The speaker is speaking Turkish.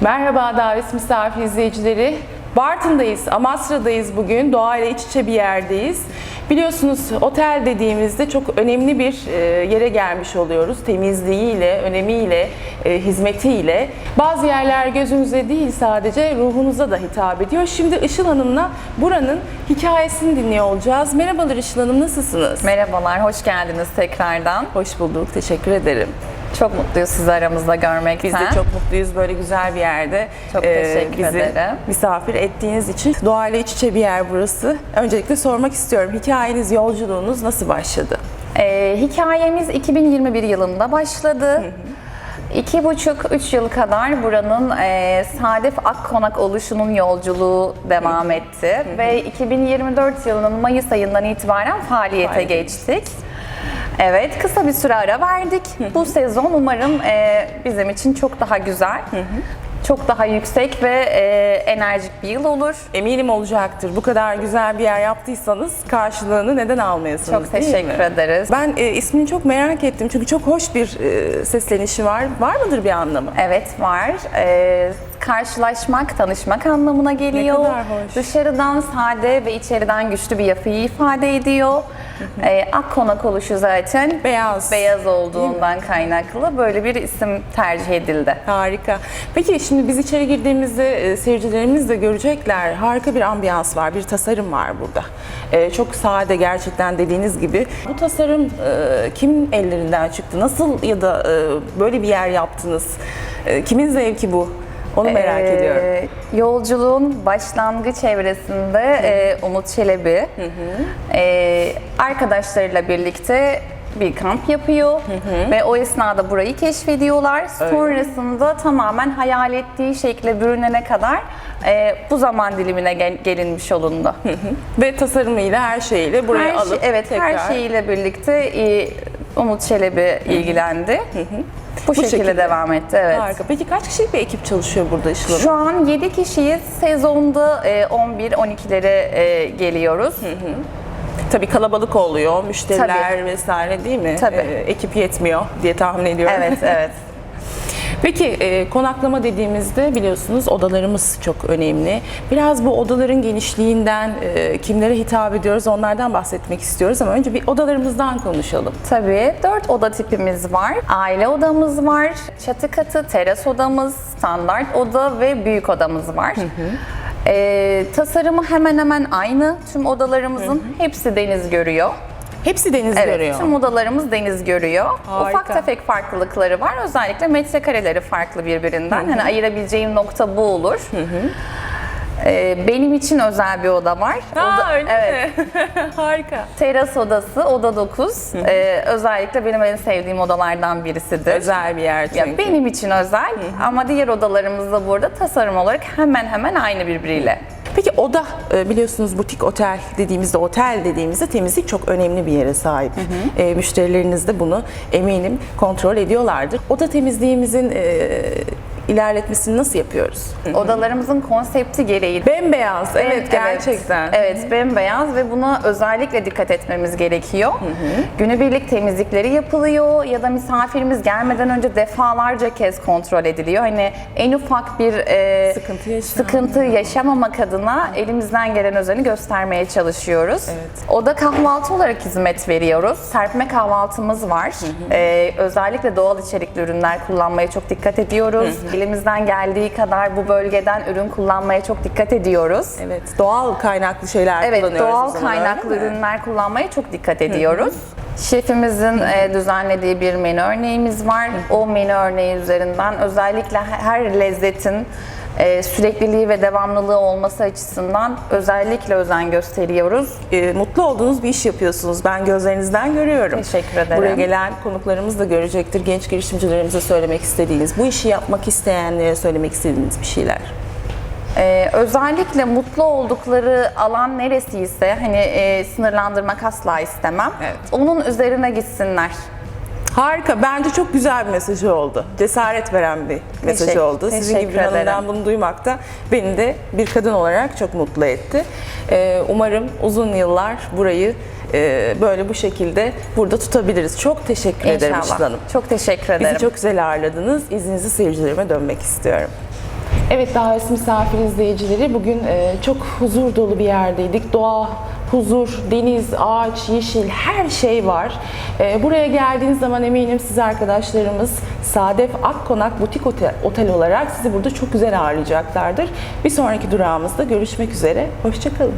Merhaba davet misafir izleyicileri. Bartın'dayız, Amasra'dayız bugün. Doğayla iç içe bir yerdeyiz. Biliyorsunuz otel dediğimizde çok önemli bir e, yere gelmiş oluyoruz. Temizliğiyle, önemiyle, e, hizmetiyle. Bazı yerler gözümüze değil sadece ruhunuza da hitap ediyor. Şimdi Işıl Hanım'la buranın hikayesini dinliyor olacağız. Merhabalar Işıl Hanım, nasılsınız? Merhabalar, hoş geldiniz tekrardan. Hoş bulduk, teşekkür ederim. Çok mutluyuz sizi aramızda görmekten. Biz de çok mutluyuz böyle güzel bir yerde. Çok e, teşekkür bizi ederim. misafir ettiğiniz için. Doğayla iç içe bir yer burası. Öncelikle sormak istiyorum. Hikayeniz, yolculuğunuz nasıl başladı? Ee, hikayemiz 2021 yılında başladı. İki buçuk, üç yıl kadar buranın e, Sadef Akkonak oluşunun yolculuğu devam etti. Ve 2024 yılının Mayıs ayından itibaren faaliyete Faaliyete geçtik. Evet, kısa bir süre ara verdik. Bu sezon umarım e, bizim için çok daha güzel, çok daha yüksek ve e, enerjik bir yıl olur. Eminim olacaktır. Bu kadar güzel bir yer yaptıysanız karşılığını neden almayasınız Çok değil teşekkür mi? ederiz. Ben e, ismini çok merak ettim çünkü çok hoş bir e, seslenişi var. Var mıdır bir anlamı? Evet var. Ee, karşılaşmak, tanışmak anlamına geliyor. kadar hoş. Dışarıdan sade ve içeriden güçlü bir yapıyı ifade ediyor. Ee, Akkonak oluşu zaten Beyaz. beyaz olduğundan kaynaklı böyle bir isim tercih edildi. Harika. Peki şimdi biz içeri girdiğimizde e, seyircilerimiz de görecekler. Harika bir ambiyans var, bir tasarım var burada. E, çok sade gerçekten dediğiniz gibi. Bu tasarım e, kim ellerinden çıktı? Nasıl ya da e, böyle bir yer yaptınız? E, kimin zevki bu? Onu merak Ee, ediyorum. Yolculuğun başlangıç evresinde e, Umut Çelebi e, arkadaşlarıyla birlikte bir kamp yapıyor ve o esnada burayı keşfediyorlar. Sonrasında tamamen hayal ettiği şekle bürünene kadar e, bu zaman dilimine gel- gelinmiş olundu. Ve tasarımıyla her şeyiyle buraya Her şey- alıp evet tekrar her şeyiyle birlikte e, Umut Çelebi ilgilendi. Bu, şekilde, şekilde. devam etti. Evet. Harika. Peki kaç kişilik bir ekip çalışıyor burada Işıl? Şu an 7 kişiyiz. Sezonda e, 11-12'lere e, geliyoruz. Tabii kalabalık oluyor, müşteriler vesaire değil mi? Tabii. E, ekip yetmiyor diye tahmin ediyorum. Evet, evet. Peki e, konaklama dediğimizde biliyorsunuz odalarımız çok önemli. Biraz bu odaların genişliğinden e, kimlere hitap ediyoruz onlardan bahsetmek istiyoruz ama önce bir odalarımızdan konuşalım. Tabii 4 oda tipimiz var. Aile odamız var, çatı katı, teras odamız, standart oda ve büyük odamız var. E, tasarımı hemen hemen aynı. Tüm odalarımızın hepsi deniz görüyor. Hepsi deniz Evet, görüyor. tüm odalarımız deniz görüyor. Harika. Ufak tefek farklılıkları var. Özellikle metrekareleri farklı birbirinden. Hani ayırabileceğim nokta bu olur. Ee, benim için özel bir oda var. Aa, Oda- öyle evet, mi? Harika. Teras odası, oda 9. Ee, özellikle benim en sevdiğim odalardan birisidir. Özel bir yer çünkü. Ya benim için özel ama diğer odalarımız da burada tasarım olarak hemen hemen aynı birbiriyle. Peki oda e, biliyorsunuz butik otel dediğimizde otel dediğimizde temizlik çok önemli bir yere sahip. E, müşterileriniz de bunu eminim kontrol ediyorlardır. Oda temizliğimizin e, ilerletmesini nasıl yapıyoruz? Odalarımızın konsepti gereği Bembeyaz. Evet, gerçekten. Evet, bembeyaz ve buna özellikle dikkat etmemiz gerekiyor. Günübirlik temizlikleri yapılıyor ya da misafirimiz gelmeden önce defalarca kez kontrol ediliyor. Hani en ufak bir e, Sıkıntı yaşam- sıkıntı yaşamamak adına elimizden gelen özeni göstermeye çalışıyoruz. Evet. Oda kahvaltı olarak hizmet veriyoruz. Serpme kahvaltımız var. Ee, özellikle doğal içerikli ürünler kullanmaya çok dikkat ediyoruz. Elimizden geldiği kadar bu bölgeden ürün kullanmaya çok dikkat ediyoruz. Evet, doğal kaynaklı şeyler Evet, kullanıyoruz. doğal o zaman, kaynaklı ürünler kullanmaya çok dikkat ediyoruz. Şefimizin e, düzenlediği bir menü örneğimiz var. O menü örneği üzerinden özellikle her lezzetin e, sürekliliği ve devamlılığı olması açısından özellikle özen gösteriyoruz. E, mutlu olduğunuz bir iş yapıyorsunuz. Ben gözlerinizden görüyorum. Teşekkür ederim. Buraya gelen konuklarımız da görecektir. Genç girişimcilerimize söylemek istediğiniz, bu işi yapmak isteyenlere söylemek istediğiniz bir şeyler. Ee, özellikle mutlu oldukları alan neresiyse hani e, sınırlandırmak asla istemem. Evet. Onun üzerine gitsinler. Harika. Bence çok güzel bir mesajı oldu. Cesaret veren bir mesajı Teşekkür- oldu. Sizin gibi bir hanımdan ederim. bunu duymak da beni de bir kadın olarak çok mutlu etti. Ee, umarım uzun yıllar burayı e, böyle bu şekilde burada tutabiliriz. Çok teşekkür ederim İnşallah. Işıl Hanım. Çok teşekkür ederim. Bizi çok güzel ağırladınız. İzninizi seyircilerime dönmek istiyorum. Evet davet misafir izleyicileri bugün e, çok huzur dolu bir yerdeydik. Doğa, huzur, deniz, ağaç, yeşil her şey var. E, buraya geldiğiniz zaman eminim siz arkadaşlarımız Sadef Akkonak Butik Otel, Otel olarak sizi burada çok güzel ağırlayacaklardır. Bir sonraki durağımızda görüşmek üzere. Hoşçakalın.